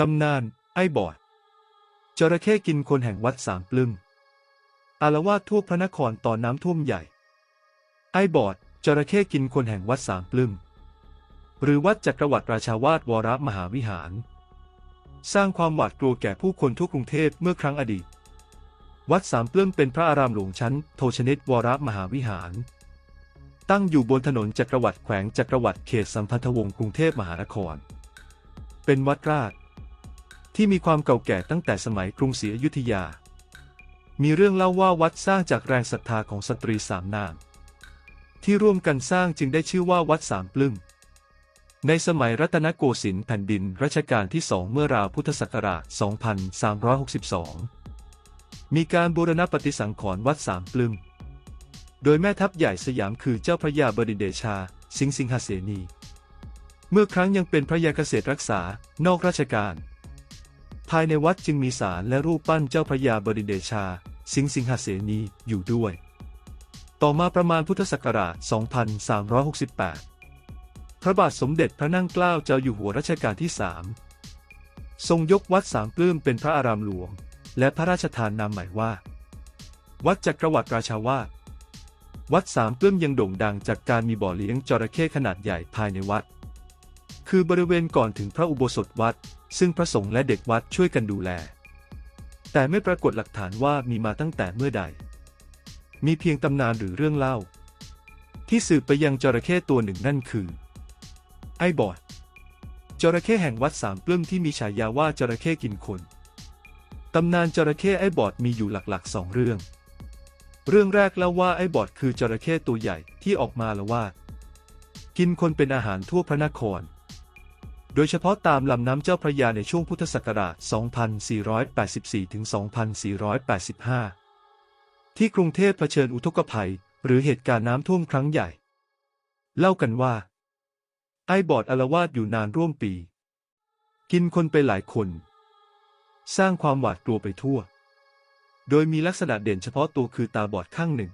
ตำนาน ไอ้บอด จระเข้กินคนแห่งวัดสามปลึ้มอารวาสทั่วพระนครต่อนน้ำท่วมใหญ่ ไอ้บอด จระเข้กินคนแห่งวัดสามปลึ้มหรือวัดจักรวรรดิราชาวาสวรมหาวิหาร สร้างความหวาดกลัวแก่ผู้คนทั่วกรุงเทพเมื่อครั้งอดีต วัดสามปลื้มเป็นพระอารามหลวงชั้น โทชนิตวรมหาวิหาร ตั้งอยู่บนถนนจักรวรรดิแขวงจักรวรรดิเขตสัมพันธวงศ์กรุงเทพมหานคร เป็นวัดราช ที่มีความเก่าแก่ตั้งแต่สมัยกรุงศรีอยุธยา มีเรื่องเล่าว่าวัดสร้างจากแรงศรัทธาของสตรีสามนางที่ร่วมกันสร้างจึงได้ชื่อว่าวัดสามปลื้มในสมัยรัตนโกสินทร์แผ่นดินรัชกาลที่สองเมื่อราวพุทธศักราช 2362 มีการบูรณปฏิสังขรณ์วัดสามปลึมโดยแม่ทัพใหญ่สยามคือเจ้าพระยาบดินเดชา สิงห์สิงหเสนี เมื่อครั้งยังเป็นพระยาเกษตรรักษานอกราชการ ภายในวัดจึงมีศาลและรูปปั้นเจ้าพระยาบดิเดชา สิงห์สิงหเสนีอยู่ด้วย ต่อมาประมาณพุทธศักราช 2368 พระบาทสมเด็จพระนั่งเกล้าเจ้าอยู่หัวรัชกาลที่สามทรงยกวัดสามปลื้มเป็นพระอารามหลวง และพระราชทานนามใหม่ว่า วัดจักรวรรดิราชาวาสวัดสามปลื้มยังโด่งดังจากการมีบ่อเลี้ยงจระเข้ขนาดใหญ่ภายในวัด คือบริเวณก่อนถึงพระอุโบสถวัด ซึ่งพระสงฆ์และเด็กวัดช่วยกันดูแล แต่ไม่ปรากฏหลักฐานว่ามีมาตั้งแต่เมื่อใด มีเพียงตำนานหรือเรื่องเล่า ที่สืบไปยังจระเข้ตัวหนึ่งนั่นคือ ไอ้บอดจระเข้แห่งวัดสามปลื้มที่มีฉายาว่าจระเข้กินคน ตำนานจระเข้ไอ้บอดมีอยู่หลักๆสองเรื่อง เรื่องแรกเล่าว่าไอ้บอดคือจระเข้ตัวใหญ่ที่ออกมาละว่า กินคนเป็นอาหารทั่วพระนคร โดยเฉพาะตามลำน้ำเจ้าพระยาในช่วงพุทธศักราช 2,484-2,485 ที่กรุงเทพเผชิญอุทกภัย หรือเหตุการณ์น้ำท่วมครั้งใหญ่ เล่ากันว่า ไอ้บอดอาวาสอยู่นานร่วมปี กินคนไปหลายคน สร้างความหวาดกลัวไปทั่ว โดยมีลักษณะเด่นเฉพาะตัวคือตาบอดข้างหนึ่ง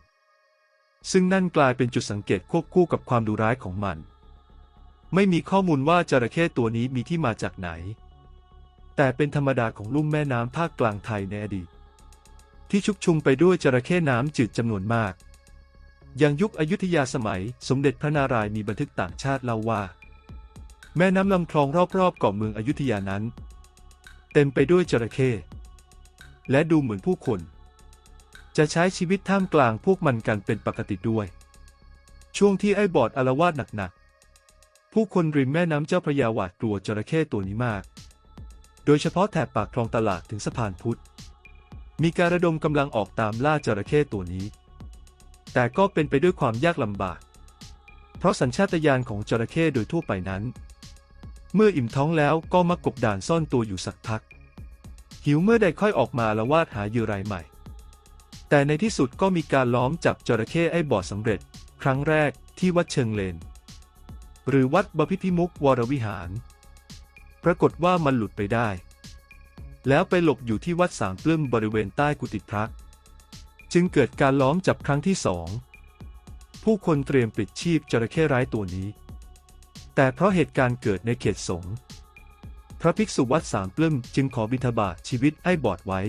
ซึ่งนั่นกลายเป็นจุดสังเกตควบคู่กับความดุร้ายของมัน ไม่มีข้อมูลว่าจระเข้ตัวนี้มีที่มาจากไหน แต่เป็นธรรมดาของลุ่มแม่น้ำภาคกลางไทยในอดีต ที่ชุกชุมไปด้วยจระเข้น้ำจืดจำนวนมาก ยังยุคอยุธยาสมัย สมเด็จพระนารายณ์มีบันทึกต่างชาติเล่าว่า แม่น้ำลำคลองรอบๆเกาะเมืองอยุธยานั้น เต็มไปด้วยจระเข้และดูเหมือนผู้คน จะใช้ชีวิตท่ามกลางพวกมันกันเป็นปกติด้วย ช่วงที่ไอ้บอดอารวาสหนักๆ ผู้คนริมแม่น้ำเจ้าพระยาหวาดกลัวจระเข้ตัวนี้มาก โดยเฉพาะแถบปากคลองตลาดถึงสะพานพุทธ มีการระดมกำลังออกตามล่าจระเข้ตัวนี้ แต่ก็เป็นไปด้วยความยากลำบาก เพราะสัญชาตญาณของจระเข้โดยทั่วไปนั้น เมื่ออิ่มท้องแล้วก็มากบดานซ่อนตัวอยู่สักพัก หิวเมื่อใดค่อยออกมาละวาดหาเหยื่อรายใหม่ แต่ในที่สุดก็มีการล้อมจับจระเข้ไอ้บอดสำเร็จ ครั้งแรกที่วัดเชิงเลน หรือวัดบพิพิมุกวรวิหาร ปรากฏว่ามันหลุดไปได้ แล้วไปหลบอยู่ที่วัดสามปลื้มบริเวณใต้กุฏิพระจึงเกิดการล้อมจับครั้งที่สองผู้คนเตรียมปลิดชีพจระเข้ร้ายตัวนี้ แต่เพราะเหตุการณ์เกิดในเขตสงฆ์พระภิกษุวัดสามปลื้มจึงขอบิณฑบาตชีวิตไอ้บอดไว้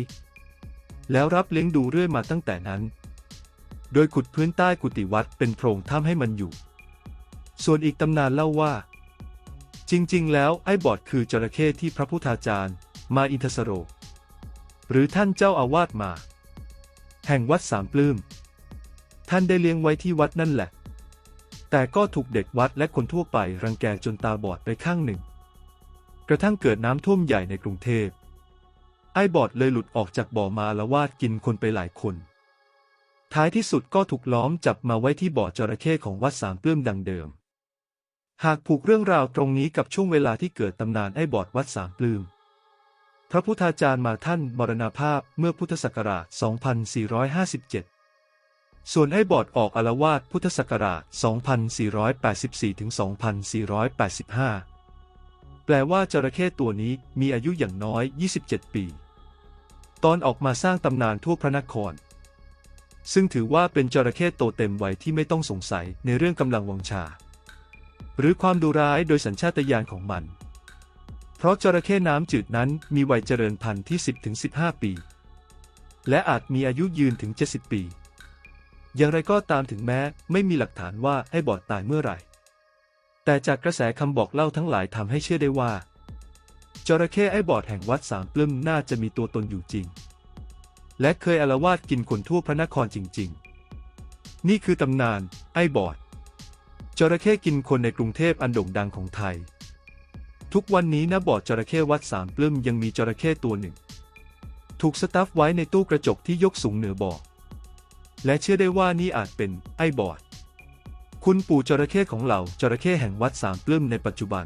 แล้วรับเลี้ยงดูเรื่อยมาตั้งแต่นั้น โดยขุดพื้นใต้กุฏิวัดเป็นโพรงถ้ำให้มันอยู่ ส่วนอีกตำนานเล่าว่า จริงๆ แล้วไอ้บอดคือจระเข้ที่พระพุทธาจารย์มาอินทสโร หรือท่านเจ้าอาวาสมา แห่งวัดสามปลื้ม ท่านได้เลี้ยงไว้ที่วัดนั่นแหละ แต่ก็ถูกเด็กวัดและคนทั่วไปรังแกจนตาบอดไปข้างหนึ่ง กระทั่งเกิดน้ำท่วมใหญ่ในกรุงเทพไอ้บอดเลยหลุดออกจากบ่อมาละวาดกินคนไปหลายคน ท้ายที่สุดก็ถูกล้อมจับมาไว้ที่บ่อจระเข้ของวัดสามปลื้มดังเดิม หากผูกเรื่องราวตรงนี้กับช่วงเวลาที่เกิดตำนานไอ้บอดวัดสามปลื้มพระพุทธาจารย์มาท่านมรณาภาพเมื่อพุทธศักราช 2457 ส่วนไอ้บอดออกอารวาสพุทธศักราช 2484 ถึง 2485 แปลว่าจระเข้ตัวนี้มีอายุอย่างน้อย 27 ปี ตอนออกมาสร้างตำนานทั่วพระนคร ซึ่งถือว่าเป็นจระเข้โตเต็มวัยที่ไม่ต้องสงสัยในเรื่องกำลังวังชา หรือความดุร้ายโดยสัญชาตญาณของมัน เพราะจระเข้น้ำจืดนั้นมีวัยเจริญพันธุ์ที่ 10-15 ปี และอาจมีอายุยืนถึง 70 ปี อย่างไรก็ตามถึงแม้ไม่มีหลักฐานว่าไอ้บอดตายเมื่อไหร่ แต่จากกระแสคำบอกเล่าทั้งหลายทำให้เชื่อได้ว่า จระเข้ไอ้บอดแห่งวัดสามปลื้มน่าจะมีตัวตนอยู่จริง และเคยอาละวาดกินคนทั่วพระนครจริง ๆ นี่คือตำนานไอ้บอด จระเข้กินคนในกรุงเทพอันโด่งดังของไทย ทุกวันนี้ณบ่อจระเข้วัดสามปลื้มยังมีจระเข้ตัวหนึ่ง ถูกสตัฟไว้ในตู้กระจกที่ยกสูงเหนือบ่อ และเชื่อได้ว่านี่อาจเป็นไอ้บอด คุณปู่จระเข้ของเหล่าจระเข้แห่งวัดสามปลื้มในปัจจุบัน